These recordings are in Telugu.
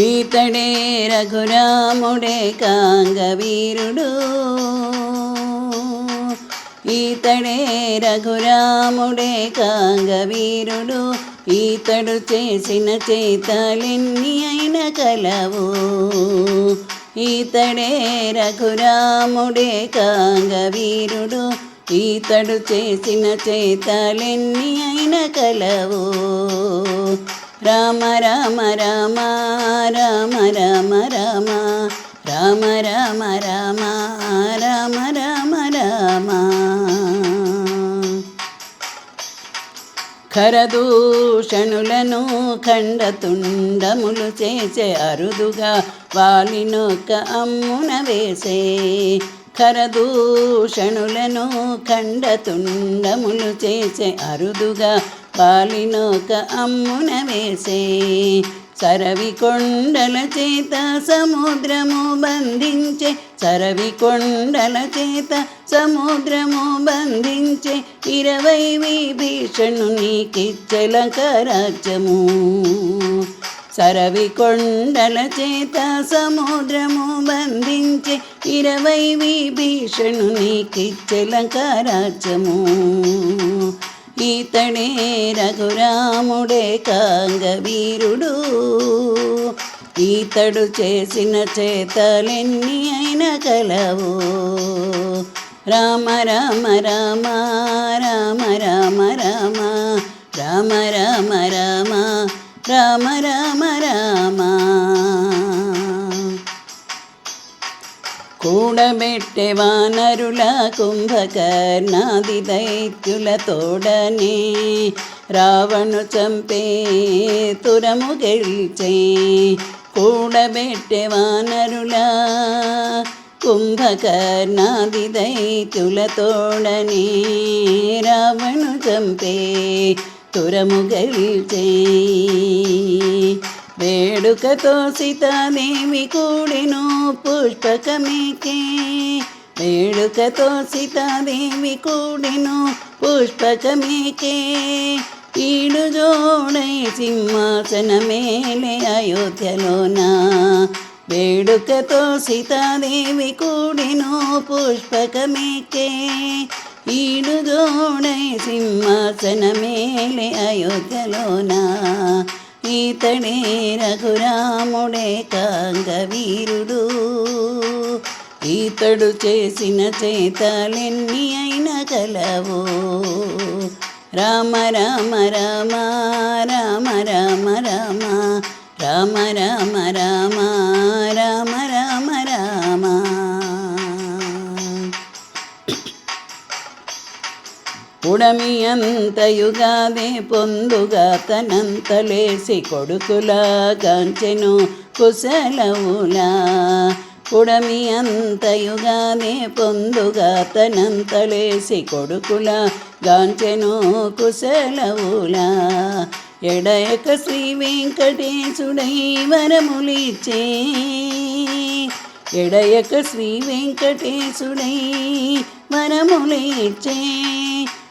ఈతడే రఘురాముడే కాంగవీరుడు. ఈతడే రఘురాముడే కాంగవీరుడు. ఈతడు చేసిన చేతలెన్ని అయిన కలవు. ఈతడే రఘురాముడే కాంగవీరుడు. ఈతడు చేసిన చేతలెన్ని అయిన కలవు. రామ రామ రామ రామ రామ రామ. రామ రామ రామ రామ రామ రామ. ఖరదూషణులను ఖండతుండములు చేసే అరుదుగా వాలినొక్క అమ్మున వేసే ఖరదూషణులను ఖండతుండములు చేసే అరుదుగా పాలినోక అమ్మున వేసే సరవి కొండల చేత సముద్రము బంధించే సరవి కొండల చేత సముద్రము బంధించే ఇరవై విభీషణు నీకిచ్చల కరాజ్యము సరవి కొండల చేత సముద్రము బంధించే ఇరవై విభీషణు నీకిచ్చల కరాజ్యము ఈతడే రఘురాముడే కాంగవీరుడు ఈతడు చేసిన చేతలెన్ని అయిన కలవు రామ రామ రామ రామ రామ రామ రామ రామ రామ రామ రామ రామ ഗുണമെട്ടെ വാനരുള കുംഭകർണാതിദൈത്യുലത്തോടനെ രാവണു ചമ്പേ തുരമുകഴിച്ചേ കൂടമെട്ടെ വാനരുള കുംഭകർണാതിദൈത്യുലത്തോടനെ രാവണു ചമ്പേ തുരമുകഴിച്ചേ వేడుకతో సీతాదేవి కూడిను పుష్పకమేకే. వేడుకతో సీతాదేవి కూడిను పుష్పకమేకే. ఈడు జోడై సింహాసన మేలే అయోధ్యలోన. వేడుకతో సీతాదేవి కూడిను పుష్పకమేకే. ఈడు జోడై సింహాసన మేలే అయోధ్యలోనా. ఈతడే రఘురాముడే కాంగవీరుడు ఈతడు చేసిన చేతలెన్ని అయిన కలవు రామ రామ రామ రామ రామ రామ రామ రామ రామ ಉಡಮಿಯಂತಯುಗಾದೆ ಪೊಂದುಗ ತನಂತಲೇಸಿ ಕೊಡುಕುಲ ಕಾಂಚೆನು ಕುಶಲವುಲ ఉడమియంతయుగానే పొందుగా తనంతలేసి కొడుకుల గాంచెను కుశలవులా. ఎడయక శ్రీ వెంకటేశుడై వరములిచ్చే ఎడయక శ్రీ వెంకటేశుడై వరములిచ్చే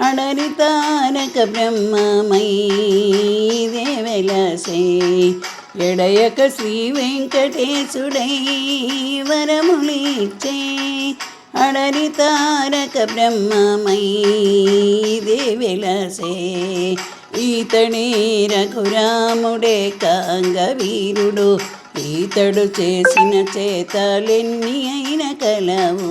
అడరి తారక బ్రహ్మమై దేవెలసే ఎడయక శ్రీ వెంకటేశుడై వరములిచ్చే అడరి తారక బ్రహ్మమై దేవెలసే ఈతడే రఘురాముడే కాంగవీరుడు ఈతడు చేసిన చేతలెన్ని అయిన కలవు